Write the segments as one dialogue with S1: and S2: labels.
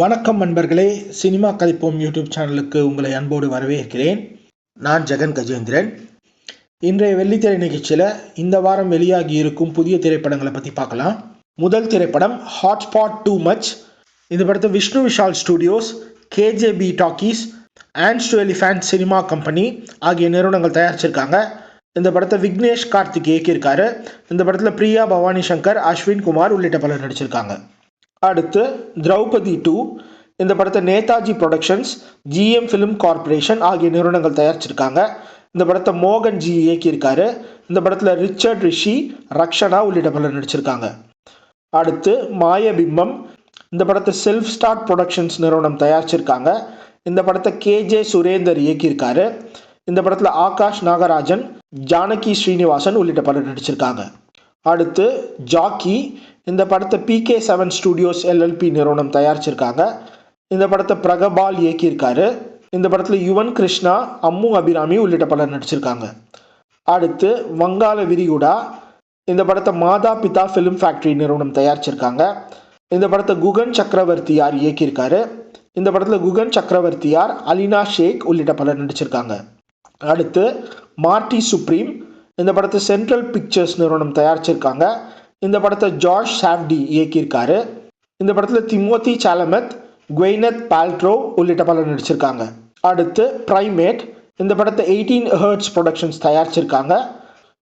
S1: வணக்கம் நண்பர்களே cinema கதைப்போம் YouTube சேனலுக்கு உங்களை அன்போடு வரவேற்கிறேன். நான் ஜெகன் கஜேந்திரன். இன்றைய வெள்ளித்திரை நிகழ்ச்சியில் இந்த வாரம் வெளியாகி இருக்கும் புதிய திரைப்படங்களை பற்றி பார்க்கலாம். முதல் திரைப்படம் ஹாட்ஸ்பாட் டூ மச் இந்த படத்தை Vishnu Vishal studios KJB talkies and two elephant cinema company ஆகிய நிறுவனங்கள் தயாரிச்சிருக்காங்க. இந்த படத்தை விக்னேஷ் கார்த்திக் இயக்கியிருக்காரு. இந்த படத்தில் பிரியா பவானி சங்கர் அஸ்வின் குமார் உள்ளிட்ட பலர் நடிச்சிருக்காங்க. அடுத்து திரௌபதி டூ இந்த படத்தை Netaji productions GM film corporation ஆகிய நிறுவனங்கள் தயாரிச்சிருக்காங்க. இந்த படத்தை மோகன் ஜி இயக்கியிருக்காரு. இந்த படத்தில் ரிச்சர்ட் ரிஷி ரக்ஷனா உள்ளிட்ட பலர் நடிச்சிருக்காங்க. அடுத்து மாயபிம்பம் இந்த படத்தை செல்ஃப் ஸ்டார்ட் ப்ரொடக்ஷன்ஸ் நிறுவனம் தயாரிச்சிருக்காங்க. இந்த படத்தை கேஜே சுரேந்தர் இயக்கியிருக்காரு. இந்த படத்தில் ஆகாஷ் நாகராஜன் ஜானகி ஸ்ரீனிவாசன் உள்ளிட்ட பலர் நடிச்சிருக்காங்க. அடுத்து ஜாக்கி. இந்த படத்தை பிகே செவன் ஸ்டுடியோஸ் எல்எல்பி நிறுவனம் தயாரிச்சிருக்காங்க. இந்த படத்தை பிரகபால் இயக்கியிருக்காரு. இந்த படத்தில் யுவன் கிருஷ்ணா அம்மு அபிராமி உள்ளிட்ட பலர் நடிச்சிருக்காங்க. அடுத்து வங்காள விரிகுடா. இந்த படத்தை மாதா பிதா ஃபிலிம் ஃபேக்ட்ரி நிறுவனம் தயாரிச்சிருக்காங்க. இந்த படத்தை குகன் சக்கரவர்த்தியார் இயக்கியிருக்காரு? இந்த படத்தில் குகன் சக்கரவர்த்தியார் அலினா ஷேக் உள்ளிட்ட பலர் நடிச்சிருக்காங்க. அடுத்து மார்டி சுப்ரீம் இந்த படத்தை சென்ட்ரல் பிக்சர்ஸ் நிறுவனம் தயாரிச்சிருக்காங்க. இந்த படத்தை ஜார்ஜ் சாவ்டி இயக்கியிருக்காரு. இந்த படத்தில் திமோத்தி சாலமத் குவைனத் பால்ட்ரோ உள்ளிட்ட பலர் நடிச்சிருக்காங்க. அடுத்து ப்ரைமேட் இந்த படத்தை எயிட்டீன் ஹர்ட்ஸ் ப்ரொடக்ஷன்ஸ் தயாரிச்சிருக்காங்க.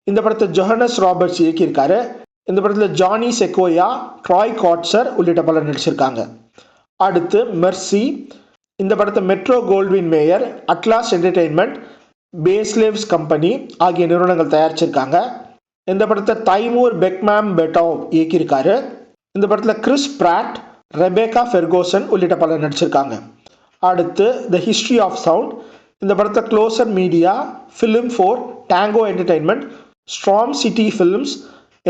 S1: இந்த படத்தை ஜொஹனஸ் ராபர்ட்ஸ் இயக்கியிருக்காரு. இந்த படத்தில் ஜானி செக்கோயா ட்ராய் காட்சர் உள்ளிட்ட பலர் நடிச்சிருக்காங்க. அடுத்து மெர்சி இந்த படத்தை Metro Goldwyn Mayer Atlas entertainment Bazelevs company ஆகிய நிறுவனங்கள் தயாரிச்சிருக்காங்க. இந்த படத்தை தைமூர் பெக்மேம் பெட்டாவ் இயக்கியிருக்காரு. இந்த படத்தில் கிறிஸ் பிராட் ரெபேக்கா ஃபெர்கோசன் உள்ளிட்ட பலர் நடிச்சிருக்காங்க. அடுத்து த ஹிஸ்ட்ரி ஆஃப் சவுண்ட் இந்த படத்தை Closer media film four Tango entertainment Storm City films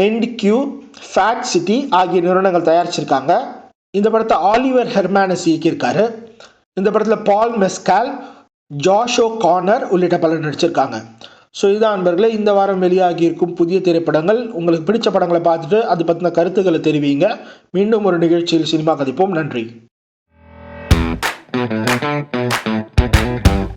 S1: and Q Fat City ஆகிய நிறுவனங்கள் தயாரிச்சிருக்காங்க. இந்த படத்தை ஆலிவர் ஹெர்மானஸ் இயக்கியிருக்காரு. இந்த படத்தில் பால் மெஸ்கால் ஜாஷோ கார்னர் உள்ளிட்ட பலர் நடிச்சிருக்காங்க. ஸோ இதுதான் அன்பர்களே இந்த வாரம் வெளியாகி இருக்கும் புதிய திரைப்படங்கள். உங்களுக்கு பிடிச்ச படங்களை பார்த்துட்டு அது பற்றின கருத்துக்களை தெரிவிங்க. மீண்டும் ஒரு நிகழ்ச்சியில் சினிமா கதிப்போம். நன்றி.
S2: Thank you.